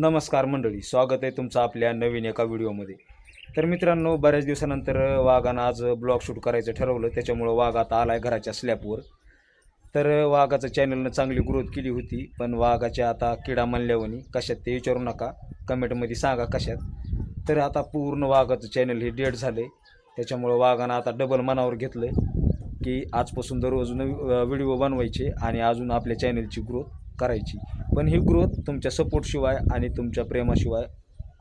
नमस्कार मंडळी स्वागत आहे तुमचं आपल्या नवीन एका व्हिडिओमध्ये. तर मित्रांनो बऱ्याच दिवसानंतर वाघानं आज ब्लॉग शूट करायचं ठरवलं त्याच्यामुळं वाघ आता आला आहे घराच्या स्लॅपवर तर वाघाचं चॅनलनं चांगली ग्रोथ केली होती पण वाघाच्या आता किडा म्हणल्यावनी कशात ते विचारू नका कमेंटमध्ये सांगा कशात. तर आता पूर्ण वाघाचं चॅनल हे डेड झालं आहे त्याच्यामुळं वाघानं आता डबल मनावर घेतलं की आजपासून दररोज नवी व्हिडिओ बनवायचे आणि अजून आपल्या चॅनलची ग्रोथ करायची. पण ही ग्रोथ तुमच्या सपोर्टशिवाय आणि तुमच्या प्रेमाशिवाय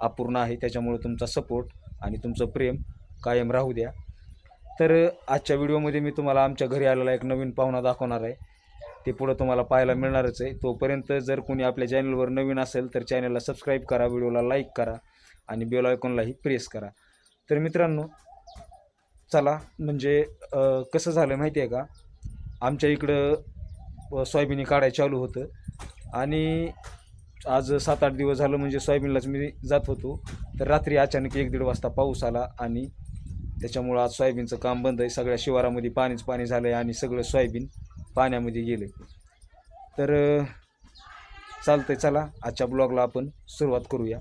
अपूर्ण आहे. त्याच्यामुळं तुमचा सपोर्ट आणि तुमचं प्रेम कायम राहू द्या. तर आजच्या व्हिडिओमध्ये मी तुम्हाला आमच्या घरी आलेला एक नवीन पाहुणा दाखवणार आहे. ते पुढं तुम्हाला पाहायला मिळणारच आहे. तोपर्यंत जर कोणी आपल्या चॅनलवर नवीन असेल तर चॅनलला सबस्क्राईब करा व्हिडिओला लाईक करा आणि बेल आयकॉनलाही प्रेस करा. तर मित्रांनो चला म्हणजे कसं झालं माहिती आहे का? आमच्या इकडं सोयाबिनी काढायला चालू होतं. आणि आज सात आठ दिवस झालं म्हणजे सोयाबीनलाच मी जात होतो. तर रात्री अचानक एक दीड वाजता पाऊस आला आणि त्याच्यामुळं आज सोयाबीनचं काम बंद आहे. सगळ्या शिवारामध्ये पाणीच पाणी झालं आहे आणि सगळं सोयाबीन पाण्यामध्ये गेलं तर चालतं चालतंय चला. आजच्या ब्लॉगला आपण सुरुवात करूया.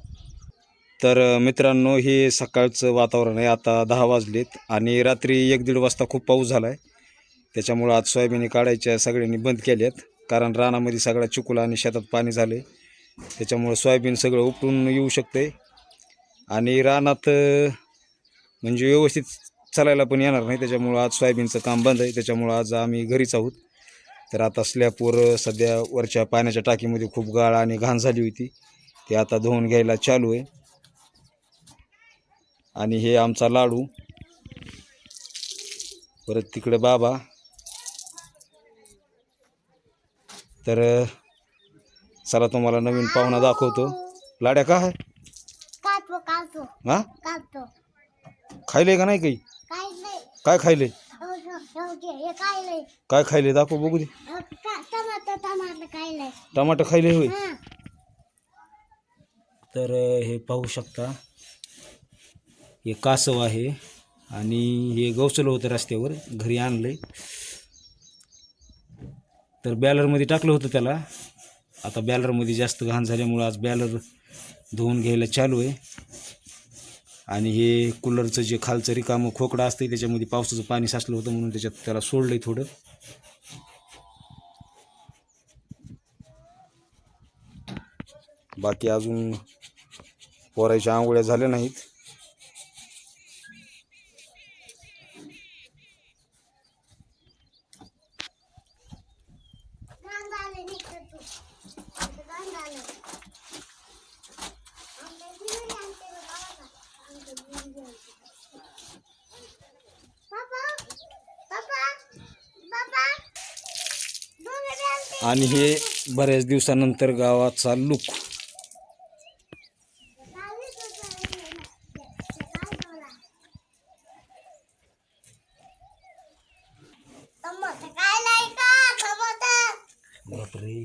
तर मित्रांनो हे सकाळचं वातावरण आहे. आता दहा वाजलेत आणि रात्री एक दीड वाजता खूप पाऊस झाला आहे त्याच्यामुळं आज सोयाबीन काढायच्या सगळ्यांनी बंद केल्यात. कारण रानामध्ये सगळा चिकुला आणि शेतात पाणी झाले. त्याच्यामुळं सोयाबीन सगळं उपटून येऊ शकते. आणि रानात म्हणजे व्यवस्थित चालायला पण येणार नाही. त्याच्यामुळं आज सोयाबीनचं काम बंद आहे. त्याच्यामुळं आज आम्ही घरीच आहोत. तर आता स्लॅपवर सध्या वरच्या पाण्याच्या टाकीमध्ये खूप गाळ आणि घाण झाली होती. ते आता धुवून घ्यायला चालू आहे. आणि हे आमचा लाडू. परत तिकडे बाबा. तर चला तुम्हाला नवीन पाहुणा दाखवतो. लाड्या का आहे? काढतो काढतो. हा? काढतो. खायले का नाही काही? काय खायले? हो, हो, हो, हे काय खायले? दाखव बघू दे. टमाटर खायले. होय? हा. तर हे पाहू शकता. हे कासव आहे आणि हे गवसलं होतं रस्त्यावर घरी आणलंय. तर बॅलरमध्ये टाकलं होतं त्याला. आता बॅलरमध्ये जास्त घाण झाल्यामुळं आज बॅलर धुवून घ्यायला चालू आहे. आणि हे कूलरचं जे खालचं रिकामं खोकडं असतं त्याच्यामध्ये पावसाचं पाणी साचलं होतं म्हणून त्याच्यात त्याला सोडलं आहे थोडं. बाकी अजून पोरायच्या आंघोळ्या झाल्या नाहीत घाण झालं नीट तू. घाण झालं. आमच्या घरी आणते बघ, बाबा. आमच्या घरी आणते. पापा, पापा, पापा. दोघं बी आणते. आणि हे बऱ्याच दिवसानंतर गावाचा लुक चालली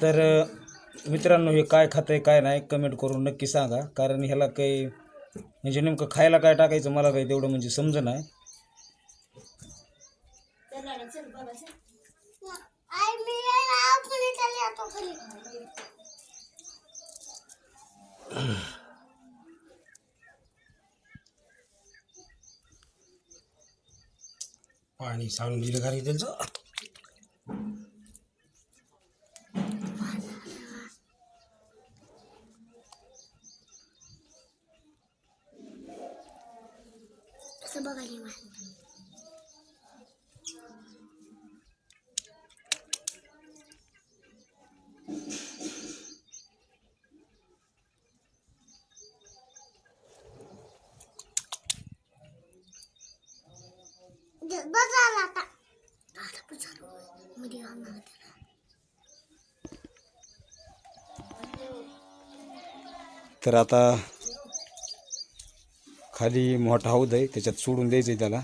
तर मित्रांनो हे काय खातं आहे काय नाही कमेंट करून नक्की सांगा. कारण ह्याला काही म्हणजे नेमकं खायला काय टाकायचं मला काही तेवढं म्हणजे समज नाही. पाणी सांडून दिलं घरी त्यांचं बघायला मला बस आता. आता पण चालू मध्ये आणणार त्याला. तर आता खाली मोठा हौद आहे त्याच्यात सोडून द्यायचं आहे त्याला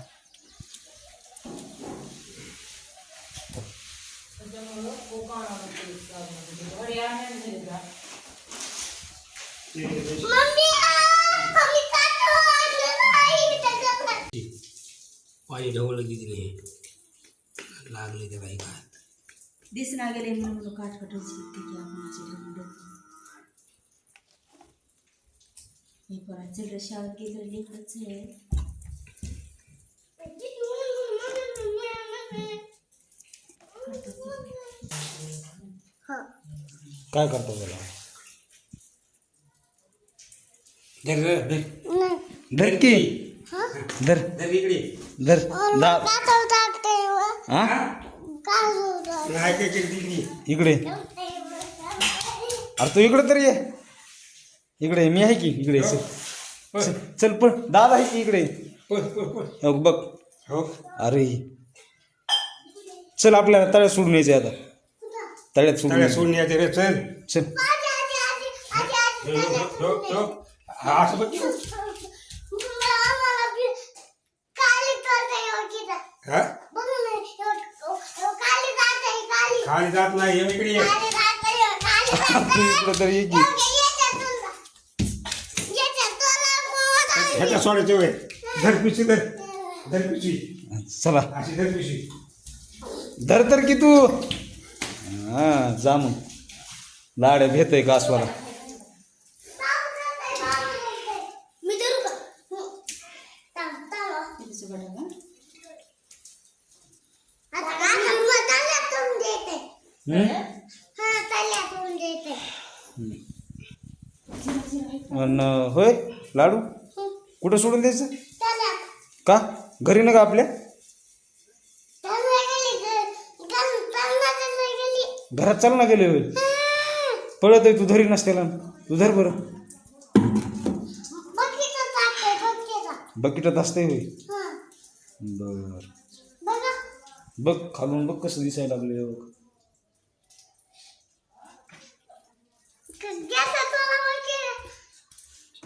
मम्मी! पाणी ढवळलं की तिने लागले त्या काही काय दिसना गेले म्हणून काट कटून सुट्टी की आपणाची ढवळलं. हे परत चिल्ड्रन शाळेत गेलं लेकरच आहे काय करतो त्याला धर धर धर धर की। धर धर इकडे। धर दा हा? इकडे अरे तू इकडे तर ये। इकडे. मी आहे की इकडे चल चल, पण दादा आहे की इकडे हो, बघ हो। अरे। चल आपल्याला तळ्यात सोडून यायचं आता तळ्यात सोडून. सोडून यायचे रे चल। चल। हो, हो, हो, हो. हा, असं हा? खाली जात नाही ये इकडे ये. इकडे तर ये की. ह्याच्या सोडायचे वय. धर पिशवी धर. धर पिशवी चला. अशी धर पिशवी धर तर की तू. हा जा मग. लाड्या भेटय कासवाला मी धरू का थांब, थांब. तिचं बघा का आता काका मग तळ्यातून देते. हम्म? हा, तळ्यातून देते. अन होय लाडू? कुठं सोडून द्यायचं. का? घरी ना का आपल्या. घरात चाल ना गेले होय. हं, पळत आहे तू धरी नसतेला तू धर बरं. बकेटात असते होय. बर. बघा. बघ खालून बघ कसं दिसायला लागले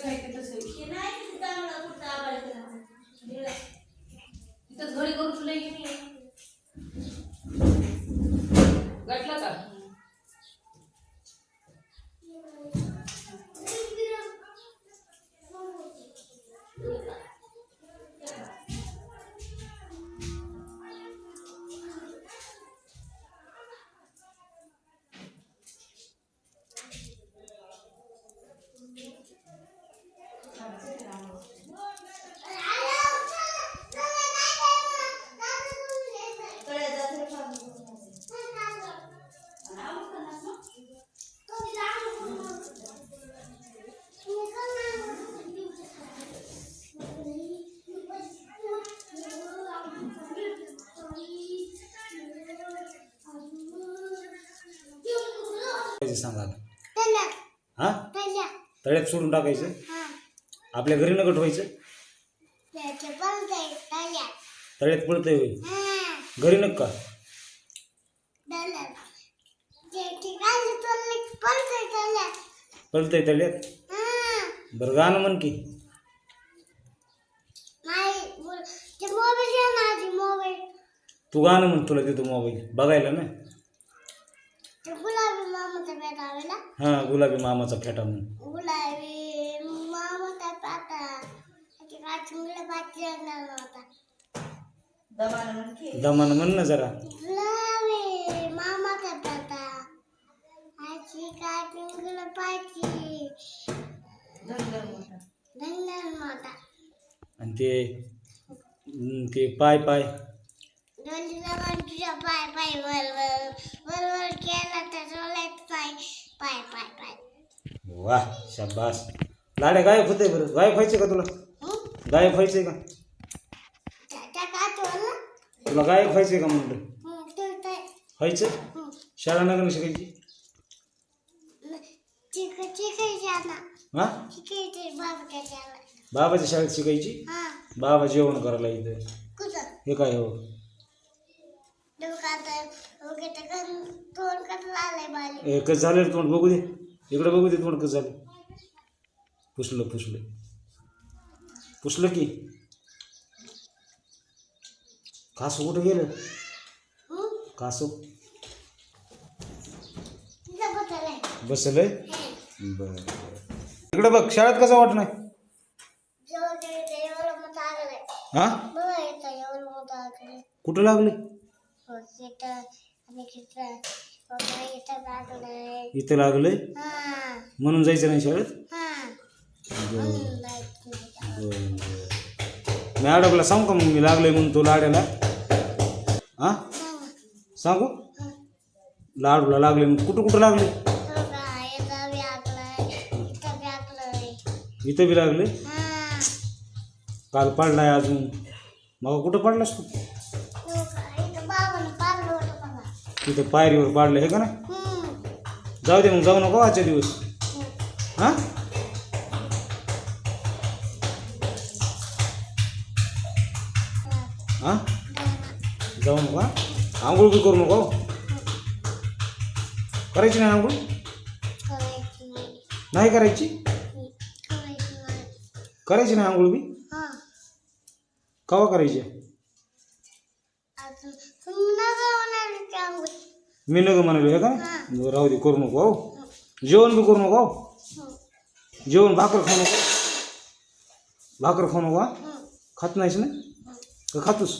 सोबतून तळून म्हणाले टाकायचं सांगायला तळ्यात, हा? सोडून टाकायचं. आपल्या घरी न पळते, तळ्यात. तळ्यात पडतंय होय. हा, घरी नक का? तळ्यात. त्याची गाडी चालली की पळते तळ्यात. हा. बरं गाणं म्हण की. तू गाणं म्हण तुला देतो मोबाईल. बघायला ना ते गुलाबी मामाचा भेटावेला हां गुलाबी मामाचा फेटा म्हणून. गुलाबी पाठी होता. दमानं म्हण की. दमान म्हण ना जरा. गुलाबी पाठी. धनगर मोठा. आणि ते ते पाय पाय. तुझ्या पाय पाय वर वर. पाय पाय पाय वा शाबास. लाड्या गायब होते बरं. गायब व्हायचे का तुला? हं? गायब व्हायचे का? तुला गायब व्हायचे का म्हणलं? हं, व्हायचं? हं. शाळा नगर शिकायची चिक हा? चिकायची बाबा त्याच्याला. बाबाच्या शाळेत शिकायची? हा. बाबा जेवण करायला इथं. कुठं? हे काय हो दुकानात वगैरे करून तोंड कसं हे कसं झालं रे तोंड? बघू दे. इकडे बघू दे तोंड कसं झालं. पुसलं पुसलं. पुसलं की. कास कुठं गेलं? कासू बसलंय? बरं बर. इकडे बघ शाळेत कसं वाटत नाही? हा? कुठं लागले? इथं लागलंय? इथं लागलंय हा म्हणून जायचं नाही शाळेत? हा म्हणून जायचं बरं, बरं. मॅडमला सांगू का मग मी लागलोय म्हणून तो लाड्याला? हा सांगू? लाडूला लागले मग कुठं कुठं लागले इथं बी आगलंय, इथं बी आगलंय. इथं बी लागले हा. काल पडलाय अजून. मग कुठं पडलास तू? तिथं पायरीवर पाडलं हे का ना. जाऊ दे मग जाऊ नको आजच्या दिवस हा हा जाऊ नको हा आंघोळ बी करू नको करायची नाही आंघोळ नाही. करायची करायची नाही. आंघोळ बी हा. कवा करायची अजून तुम्ही नका म्हणाले की आंघोळ. मी नको म्हणालो हे का राहू दे करू नको हो. जेवण बी करू नको हो. जेवण भाकर खाऊ नको. भाकर खाऊ नको खात नाहीस ना? का खातोस?